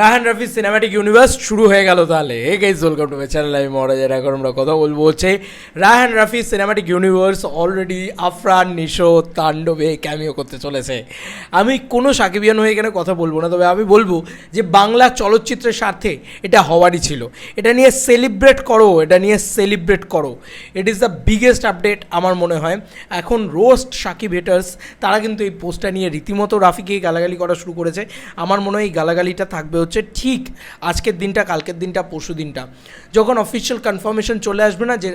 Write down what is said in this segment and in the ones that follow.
Rahan Rafi cinematic universe শুরু হয়ে গেল তাহলে। Hey guys welcome to my channel আমি মহারাজের এখন আমরা কথা বলব হচ্ছে Raihan Rafi cinematic universe already Afran, Nisho, তাণ্ডবে ক্যামিও করতে চলেছে। আমি কোনো সাকিবিয়ান হয়ে এখানে কথা বলব না, তবে আমি বলব যে বাংলা চলচ্চিত্রের স্বার্থে এটা হওয়ারই ছিল। এটা নিয়ে সেলিব্রেট করো, এটা নিয়ে সেলিব্রেট করো। It is the biggest update আমার মনে হয়। এখন রোস্ট সাকিব হেটার্স তারা কিন্তু এই পোস্টটা নিয়ে রীতিমতো রাফিকে গালাগালি করা শুরু করেছে। আমার মনে হয় এই গালাগালিটা থাকবে হচ্ছে ঠিক আজকের দিনটা, কালকের দিনটা, পরশু দিনটা। যখন অফিসিয়াল কনফার্মেশন চলে আসবে না, যে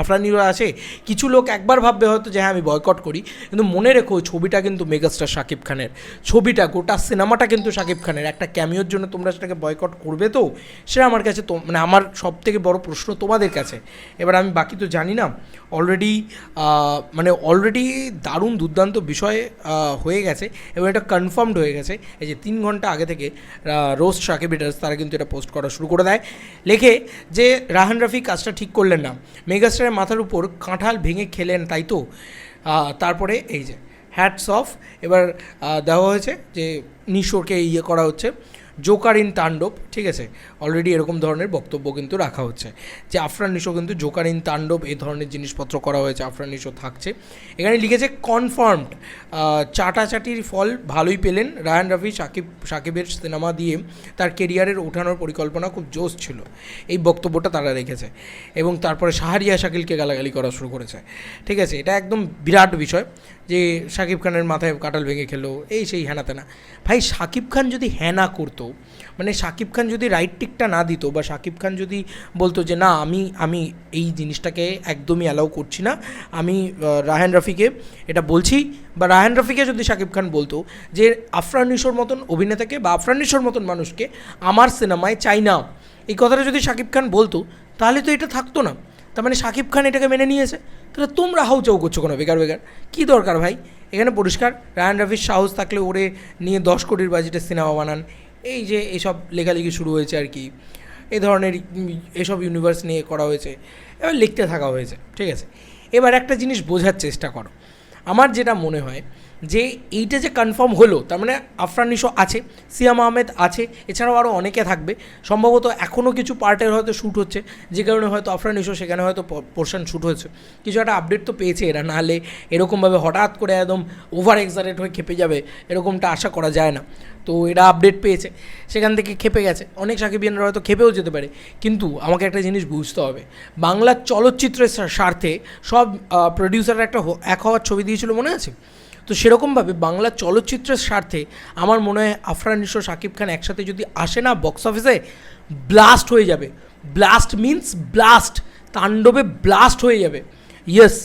আফরানিরা আছে কিছু লোক একবার ভাববে হয়তো যে হ্যাঁ আমি বয়কট করি। কিন্তু মনে রেখো ছবিটা কিন্তু মেগাস্টার শাকিব খানের। ছবিটা, গোটা সিনেমাটা কিন্তু শাকিব খানের। একটা ক্যামিওর জন্য তোমরা সেটাকে বয়কট করবে তো? সেটা আমার কাছে তো মানে আমার সব থেকে বড় প্রশ্ন তোমাদের কাছে। এবার আমি বাকি তো জানি না। অলরেডি মানে অলরেডি দারুণ দুর্দান্ত বিষয় হয়ে গেছে এবং এটা কনফার্মড হয়ে গেছে। এই যে তিন ঘণ্টা আগে থেকে রোস্ট সাকিব হিটার্স তারা কিন্তু এটা পোস্ট করা শুরু করে দেয়। লেখে যে, রাহান রাফি কাজটা ঠিক করলেন না। মেগাস্টারের মাথার উপর কাঁঠাল ভেঙে খেলেন, তাই তো? তারপরে এই যে হ্যাটস অফ এবার দেওয়া হয়েছে যে, নিশোরকে ইয়ে করা হচ্ছে। জোকার ইন তাণ্ডব, ঠিক আছে? অলরেডি এরকম ধরনের বক্তব্য কিন্তু রাখা হচ্ছে। যে আফরান নিশো কিন্তু জোকার ইন তাণ্ডব, এই ধরনের জিনিসপত্র করা হয়েছে, আফরান নিশো থাকছে। এখানে লিখেছে কনফার্মড চাটাচাটির ফল ভালোই পেলেন রায়ান রাফি, সাকিব, সাকিবের সিনেমা দিয়ে তার কেরিয়ারের ওঠানোর পরিকল্পনা খুব জোশ ছিল। এই বক্তব্যটা তারা রেখেছে। এবং তারপরে শাহরিয়া শাকিলকে গালাগালি করা শুরু করেছে। ঠিক আছে? এটা একদম বিরাট বিষয়। যে শাকিব খানের মাথায় কাটাল ভেঙে খেলো, এই সেই হ্যানা তেনা ভাই শাকিব খান যদি হ্যানা করতো মানে শাকিব খান যদি রাইট টিকটা না দিত বা শাকিব খান যদি বলতো যে, না, আমি আমি এই জিনিসটাকে একদমই অ্যালাউ করছি না, আমি রাহান রফিকে এটা বলছি। বা রাহান রফিকে যদি শাকিব খান বলতো যে, আফরান নিশোর মতন অভিনেতাকে বা আফরান নিশোর মতন মানুষকে আমার সিনেমায় চাই না। এই কথাটা যদি শাকিব খান বলতো, তাহলে তো এটা থাকতো না। তার মানে শাকিব খান এটাকে মেনে নিয়েছে। তাহলে তোমরা হাউ চাউ করছ কোনো বেকার বেকার। কী দরকার ভাই? এখানে পরিষ্কার, রায়ান রাফির সাহস থাকলে ওরে নিয়ে দশ কোটির বাজেটের সিনেমা বানান। এই যে এসব লেখালেখি শুরু হয়েছে আর কি। এ ধরনের এসব ইউনিভার্স নিয়ে করা হয়েছে। এবার লিখতে থাকা হয়েছে, ঠিক আছে? এবার একটা জিনিস বোঝার চেষ্টা করো। আমার যেটা মনে হয় যে এইটা যে কনফার্ম হলো, তার মানে আফরান নিশো আছে, সিয়াম আহমেদ আছে, এছাড়াও আরও অনেকে থাকবে। সম্ভবত এখনও কিছু পার্টের হয়তো শ্যুট হচ্ছে, যে কারণে হয়তো আফরান নিশো সেখানে হয়তো পোর্শন শ্যুট হয়েছে। কিছু একটা আপডেট তো পেয়েছে এরা, নাহলে এরকমভাবে হঠাৎ করে একদম ওভার এক্সারেট হয়ে খেপে যাবে, এরকমটা আশা করা যায় না। তো এরা আপডেট পেয়েছে, সেখান থেকে খেপে গেছে। অনেক সাকিবিয়ানরা হয়তো খেপেও যেতে পারে, কিন্তু আমাকে একটা জিনিস বুঝতে হবে, বাংলা চলচ্চিত্রের স্বার্থে সব প্রডিউসাররা একটা এক হওয়ার ছবি দিয়েছিল মনে আছে? তো সেরকমভাবে বাংলা চলচ্চিত্রের স্বার্থে আমার মনে হয় আফরান নিশো শাকিব খান একসাথে যদি আসে না বক্স অফিসে ব্লাস্ট হয়ে যাবে। ব্লাস্ট মিন্স ব্লাস্ট তাণ্ডবে ব্লাস্ট হয়ে যাবে। ইয়েস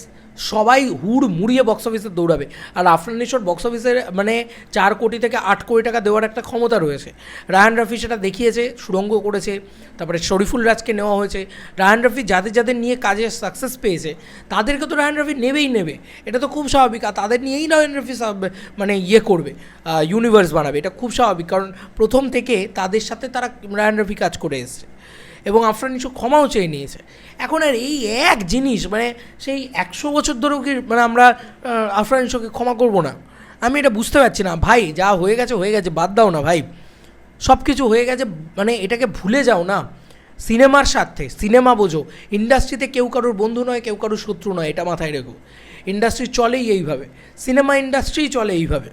সবাই হুড় মুড়িয়ে বক্স অফিসে দৌড়াবে। আর আফরান বক্স অফিসের মানে চার কোটি থেকে আট কোটি টাকা দেওয়ার একটা ক্ষমতা রয়েছে। রায়ান রাফি সেটা দেখিয়েছে সুরঙ্গ করেছে, তারপরে শরীফুল রাজকে নেওয়া হয়েছে। রায়ান রাফি যাদের যাদের নিয়ে কাজে সাকসেস পেয়েছে, তাদেরকে তো রায়ান রাফি নেবেই নেবে। এটা তো খুব স্বাভাবিক, আর তাদের নিয়েই রায়ান রাফি মানে ইয়ে করবে ইউনিভার্স বানাবে। এটা খুব স্বাভাবিক, কারণ প্রথম থেকে তাদের সাথে তারা রায়ান রাফি কাজ করে এসছে। এবং আফরান নিশো ক্ষমাও চেয়ে নিয়েছে। এখন আর এই এক জিনিস মানে সেই একশো বছর ধরেও কি মানে আমরা আফরান নিশোকে ক্ষমা করব না? আমি এটা বুঝতে পারছি না, ভাই, যা হয়ে গেছে হয়ে গেছে, বাদ দাও না, ভাই। সব কিছু হয়ে গেছে মানে এটাকে ভুলে যাও না। সিনেমার স্বার্থে, সিনেমা বোঝো। ইন্ডাস্ট্রিতে কেউ কারোর বন্ধু নয়, কেউ কারোর শত্রু নয়, এটা মাথায় রেখো। ইন্ডাস্ট্রি চলেই এইভাবে। সিনেমা ইন্ডাস্ট্রি চলে এইভাবে।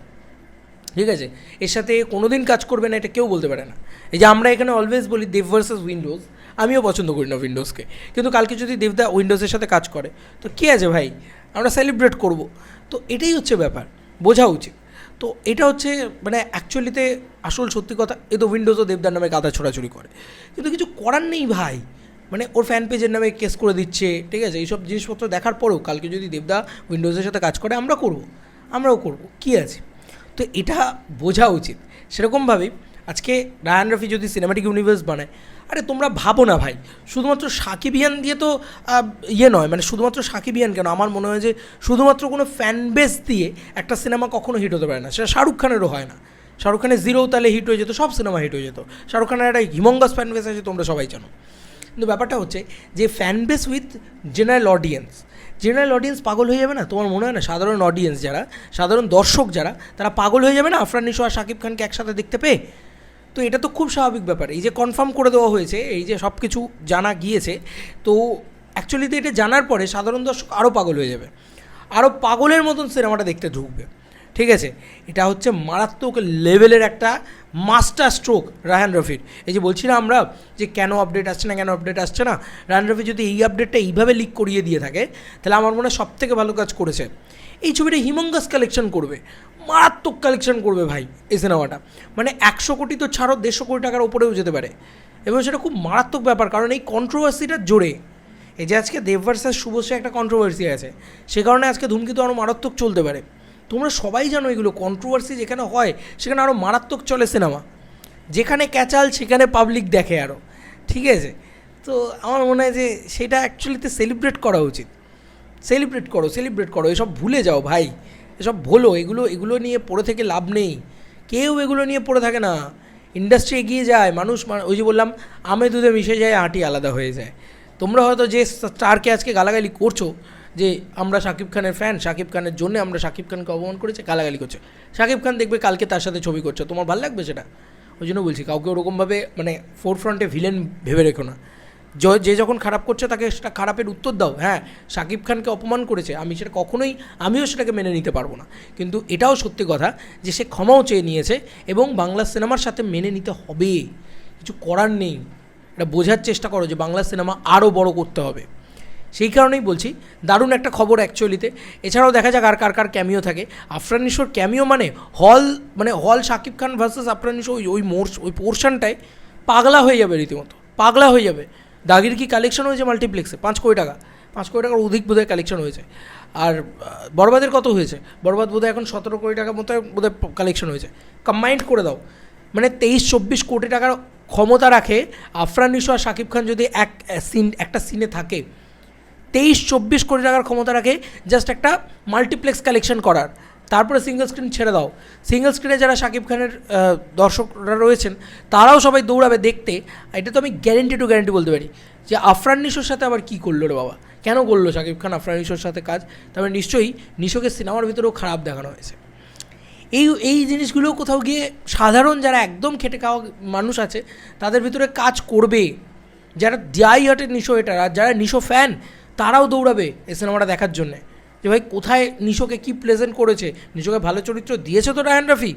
ঠিক আছে? এর সাথে কোনোদিন কাজ করবে না, এটা কেউ বলতে পারে না। এই যে আমরা এখানে অলওয়েজ বলি দেব ভার্সেস উইন্ডোজ আমিও পছন্দ করি না উইন্ডোজকে কিন্তু কালকে যদি দেবদা উইন্ডোজের সাথে কাজ করে, তো কী আছে ভাই? আমরা সেলিব্রেট করব। তো এটাই হচ্ছে ব্যাপার, বোঝা উচিত। তো এটা হচ্ছে মানে অ্যাকচুয়ালিতে আসল সত্যি কথা, এ তো উইন্ডোজও দেবদার নামে কাদা ছোড়াছুড়ি করে। কিন্তু কিছু করার নেই ভাই। মানে ওর ফ্যান পেজের নামে কেস করে দিচ্ছে, ঠিক আছে? এইসব জিনিসপত্র দেখার পরেও কালকে যদি দেবদা উইন্ডোজের সাথে কাজ করে আমরা করব। আমরাও করব। কী আছে? তো এটা বোঝা উচিত। সেরকমভাবেই আজকে রায়ান রফি যদি সিনেমাটিক ইউনিভার্স বানায়, আরে তোমরা ভাবো না ভাই, শুধুমাত্র সাকিবিয়ান দিয়ে তো ইয়ে নয় মানে শুধুমাত্র সাকিবিয়ান কেন? আমার মনে হয় যে শুধুমাত্র কোনো ফ্যান বেস দিয়ে একটা সিনেমা কখনো হিট হতে পারে না। সেটা শাহরুখ খানেরও হয় না। শাহরুখ খানের জিরো তালে হিট হয়ে যেত, সব সিনেমা হিট হয়ে যেত। শাহরুখ খানের একটা হিমঙ্গাস ফ্যান বেস আছে, তোমরা সবাই জানো। কিন্তু ব্যাপারটা হচ্ছে যে fan base with general audience general audience পাগল হয়ে যাবে না? তোমার মনে হয় না? সাধারণ অডিয়েন্স যারা, সাধারণ দর্শক যারা, তারা পাগল হয়ে যাবে না? আফরান নিশো আর শাকিব খানকে একসাথে দেখতে পেয়ে? তো এটা তো খুব স্বাভাবিক ব্যাপার। এই যে কনফার্ম করে দেওয়া হয়েছে, এই যে সব কিছু জানা গিয়েছে, তো অ্যাকচুয়ালিতে এটা জানার পরে সাধারণ দর্শক আরও পাগল হয়ে যাবে। আরও পাগলের মতন সিনেমাটা দেখতে ঢুকবে। ঠিক আছে? এটা হচ্ছে মারাত্মক লেভেলের একটা মাস্টার স্ট্রোক রায়হান রফির। এই যে বলছি না আমরা যে কেন আপডেট আসছে না, কেন আপডেট আসছে না, রায়হান রফি যদি এই আপডেটটা এইভাবে লিক করিয়ে দিয়ে থাকে, তাহলে আমার মনে হয় সব থেকে ভালো কাজ করেছে। এই ছবিটা হিমঙ্গাস কালেকশন করবে, মারাত্মক কালেকশন করবে ভাই এই সিনেমাটা মানে একশো কোটি তো ছাড়ো, দেড়শো কোটি টাকার ওপরেও যেতে পারে। এবং সেটা খুব মারাত্মক ব্যাপার, কারণ এই কন্ট্রোভার্সিটা জোরে। এই যে আজকে দেব ভার্সাস শুভশ্রী একটা কন্ট্রোভার্সি আছে, সে কারণে আজকে ধূমকেতু আরও মারাত্মক চলতে পারে। তোমরা সবাই জানো এগুলো কন্ট্রোভার্সি যেখানে হয়, সেখানে আরও মারাত্মক চলে সিনেমা যেখানে ক্যাচাল, সেখানে পাবলিক দেখে আরও ঠিক আছে? তো আমার মনে হয় যে সেটা অ্যাকচুয়ালিতে সেলিব্রেট করা উচিত। সেলিব্রেট করো সেলিব্রেট করো, এসব ভুলে যাও ভাই। এসব ভুলো, এগুলো এগুলো নিয়ে পড়ে থেকে লাভ নেই। কেউ এগুলো নিয়ে পড়ে থাকে না। ইন্ডাস্ট্রি এগিয়ে যায়, মানুষ ওই যে বললাম আমে দুধে মিশে যায়, হাঁটি আলাদা হয়ে যায়। তোমরা হয়তো যে স্টারকে আজকে গালাগালি করছ যে আমরা শাকিব খানের ফ্যান শাকিব খানের জন্য আমরা শাকিব খানকে অপমান করেছি, গালাগালি করছে। শাকিব খান দেখবে কালকে তার সাথে ছবি করছে, তোমার ভালো লাগবে সেটা? ওই জন্য বলছি, কাউকে ওরকমভাবে মানে ফোর ফ্রন্টে ভিলেন ভেবে রেখো না। য- যখন খারাপ করছে তাকে সেটা খারাপের উত্তর দাও। হ্যাঁ শাকিব খানকে অপমান করেছে, আমি সেটা কখনোই, আমিও সেটাকে মেনে নিতে পারব না। কিন্তু এটাও সত্যি কথা যে সে ক্ষমাও চেয়ে নিয়েছে এবং বাংলা সিনেমার সাথে মেনে নিতে হবে। কিছু করার নেই। এটা বোঝার চেষ্টা করো যে বাংলা সিনেমা আরও বড় করতে হবে। সেই কারণেই বলছি, দারুণ একটা খবর অ্যাকচুয়ালিতে এছাড়াও দেখা যাক আর কার কার ক্যামিও থাকে। আফরান নিশোর ক্যামিও মানে হল মানে হল শাকিব খান ভার্সেস আফরান নিশো ওই ওই মোর, ওই পোর্শনটায় পাগলা হয়ে যাবে রীতিমতো। পাগলা হয়ে যাবে। দাগির কি কালেকশন হয়েছে মাল্টিপ্লেক্সে পাঁচ কোটি টাকা। পাঁচ কোটি টাকার অধিক বোধহয় কালেকশন হয়েছে। আর বরবাদের কত হয়েছে? বরবাদ বোধহয় এখন সতেরো কোটি টাকার মতো বোধহয় কালেকশন হয়েছে। কম্বাইন্ড করে দাও। মানে তেইশ, চব্বিশ কোটি টাকার ক্ষমতা রাখে আফরান নিশো আর শাকিব খান যদি এক সিন একটা সিনে থাকে। তেইশ চব্বিশ কোটি টাকার ক্ষমতা রাখে জাস্ট একটা মাল্টিপ্লেক্স কালেকশন করার। তারপরে সিঙ্গেল স্ক্রিন ছেড়ে দাও। সিঙ্গেল স্ক্রিনে যারা শাকিব খানের দর্শকরা রয়েছেন, তারাও সবাই দৌড়াবে দেখতে। এটা তো আমি গ্যারেন্টি টু গ্যারেন্টি বলতে পারি। যে আফরান নিশোর সাথে আবার কী করল রে বাবা? কেন করল শাকিব খান আফরান নিশোর সাথে কাজ? তারপরে নিশ্চয়ই নিশোকে সিনেমার ভিতরেও খারাপ দেখানো হয়েছে। এই এই জিনিসগুলো কোথাও গিয়ে সাধারণ যারা একদম খেটে খাওয়া মানুষ আছে, তাদের ভিতরে কাজ করবে। যারা ডাই হার্টের নিশো এটার আর যারা নিশো ফ্যান তারাও দৌড়াবে এই সিনেমাটা দেখার জন্যে। যে ভাই, কোথায় নিশোকে কী প্রেজেন্ট করেছে? নিশোকে ভালো চরিত্র দিয়েছে তো রায়হান রাফি?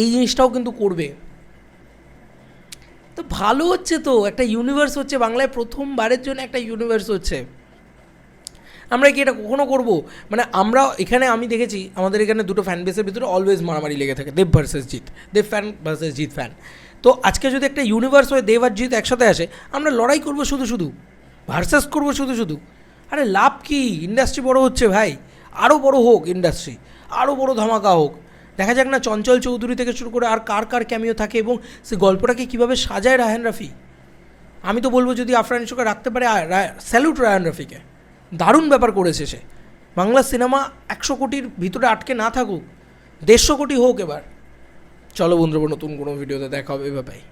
এই জিনিসটাও কিন্তু করবে। তো ভালো হচ্ছে তো, একটা ইউনিভার্স হচ্ছে, বাংলায় প্রথমবারের জন্য একটা ইউনিভার্স হচ্ছে। আমরা কি এটা কখনো করব? মানে আমরা এখানে আমি দেখেছি, আমাদের এখানে দুটো ফ্যান বেসের ভিতরে অলওয়েজ মারামারি লেগে থাকে, Dev versus Jeet. Dev fan versus Jeet fan তো আজকে যদি একটা ইউনিভার্স হয়ে দেব আর জিৎ একসাথে আসে, আমরা লড়াই করব শুধু শুধু। ভার্সেস করব শুধু শুধু। আরে লাভ কি? ইন্ডাস্ট্রি বড় হচ্ছে ভাই। আরও বড় হোক ইন্ডাস্ট্রি আরও বড় ধামাকা হোক। দেখা যাক না চঞ্চল চৌধুরী থেকে শুরু করে আর কার কার ক্যামিও থাকে এবং সে গল্পটাকে কীভাবে সাজায় রায়হান রাফি। আমি তো বলব যদি আফরান নিশোকে রাখতে পারে স্যালুট রায়হান রফিকে। দারুণ ব্যাপার করেছে সে। বাংলা সিনেমা একশো কোটির ভিতরে আটকে না থাকুক, দেড়শো কোটি হোক এবার। চলো বন্ধুরা, নতুন কোনো ভিডিওতে দেখা হবে এভাবেই